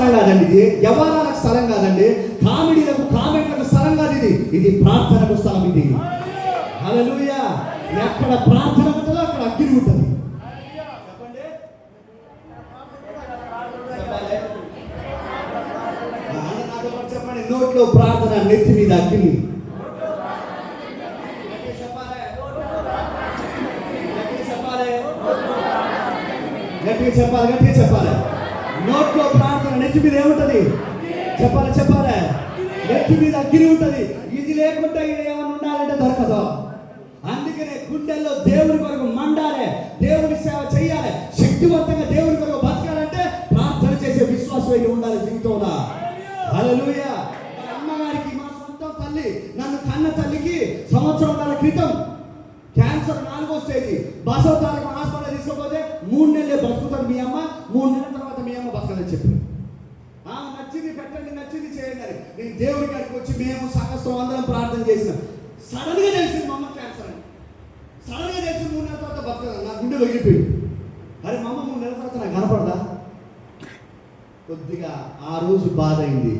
స్థలం కాదండి. ఇది యవనాలకు స్థలం కాదండి. కామెడీలకు కామెంట్లకు స్థలం కాదు ఇది. ఇది ప్రార్థనకు స్థలం ఇది. అలలుయా ఎక్కడ ప్రార్థన ఉంటుందో అక్కడ అగ్ని ఉంటుంది. చెప్పండి. నోట్లో ప్రార్థన నెత్తి మీద అగ్ని. చెప్పాలి గట్టిగా చెప్పాలి. నోట్లో ప్రార్థన నెత్తి మీద ఏముంటుంది? చెప్పాలి చెప్పాలి? నెత్తి మీద అగ్ని ఉంటుంది. ఇది లేకుండా ఇది ఏమైనా ఉండాలంటే దొరకదు. అందుకనే గుండెల్లో దేవుని కొరకు మండాలి దేవుని సేవ చేయాలి శక్తివంతంగా దేవుని కొరకు బతకాలంటే ప్రార్థన చేసే విశ్వాసం అయితే ఉండాలి జీవితంలో. హల్లెలూయా. అమ్మగారికి మా సొంత తల్లి నన్ను కన్న తల్లికి సంవత్సరం క్రితం క్యాన్సర్ నాలుగో స్టేజ్. బసవ తాలూకు హాస్పిటల్ తీసుకపోతే మూడు నెలలే బతుకుతాడు మీ అమ్మ మూడు నెలల తర్వాత మీ అమ్మ బతకదని చెప్పి. నచ్చింది పెట్టండి నచ్చింది చేయండి అని. నేను దేవుడి గారికి వచ్చి మేము సహస్రం అందరం ప్రార్థన చేసిన. సడన్గా తెలిసింది మా అమ్మ క్యాన్సర్ అని. సడన్గా తెలిసి మూడు నెలల తర్వాత భర్త నా గుండె వెళ్ళిపోయింది అరే మా అమ్మ మూడు నెలల తర్వాత నాకు కనపడదా? కొద్దిగా ఆ రోజు బాధ అయింది.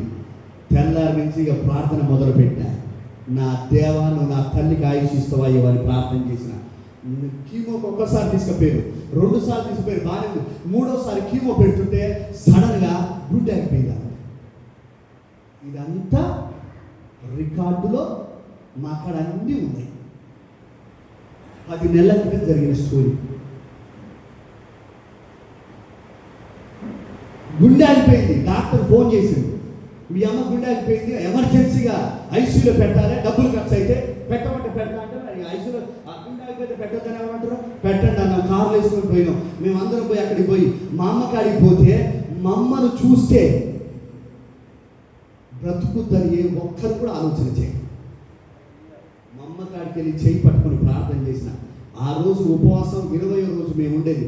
తెల్లారి నుంచి ఇక ప్రార్థన మొదలు పెట్టా నా దేవా నువ్వు నా తల్లికి ఆయుష్ ఇస్తావా ఇవని ప్రార్థన చేసిన. కీమోకి ఒక్కసారి తీసుకుపోయారు. రెండు సార్లు తీసుకుపోయారు. బాగానే మూడోసారి కీమో పెడుతుంటే సడన్గా గుండె ఆగిపోయింది. ఇదంతా రికార్డులో మా అక్కడ అన్నీ ఉన్నాయి. పది నెలల క్రితం జరిగిన స్టోరీ. గుండె ఆగిపోయింది. డాక్టర్ ఫోన్ చేసింది. మీ అమ్మ గుండె ఆగిపోయింది. ఎమర్జెన్సీగా ఐసీయూలో పెట్టాలి. డబ్బులు ఖర్చు అయితే పెట్టమంటే పెడతా అంటే ఐసీయూలో ఆ గుండె ఆగిపోతే పెట్టొద్దని ఏమంటారు? పెట్టండి అన్న. కార్లు వేసుకొని పోయినాం. మేము అందరం పోయి అక్కడికి పోయి మా అమ్మ కాడికి పోతే మా అమ్మను చూస్తే బ్రతుకుద్దని ఏ ఒక్కరు కూడా ఆలోచన చేయండి మా అమ్మ కాడికి వెళ్ళి చేయి పట్టుకొని ప్రార్థన చేసిన. ఆ రోజు ఉపవాసం ఇరవై రోజు మేము ఉండేది.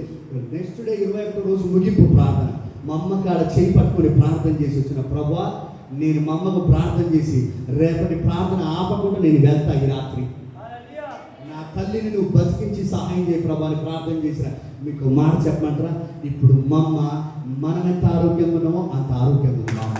నెక్స్ట్ డే ఇరవై ఒక్క రోజు ముగింపు ప్రార్థన. మా అమ్మ కాడ చేయి పట్టుకొని ప్రార్థన చేసి వచ్చిన ప్రభా నేను మా అమ్మకు ప్రార్థన చేసి రేపటి ప్రార్థన ఆపకుండా నేను వెళ్తా ఈ రాత్రి. నా తల్లిని నువ్వు బతికించి సహాయం చేయ ప్రభాని ప్రార్థన చేసిన. మీకు మాట చెప్పమంటారా? ఇప్పుడు మమ్మ మనమెంత మనం ఎంత ఆరోగ్యంగా ఉన్నామో అంత ఆరోగ్యంగా ఉన్నాం.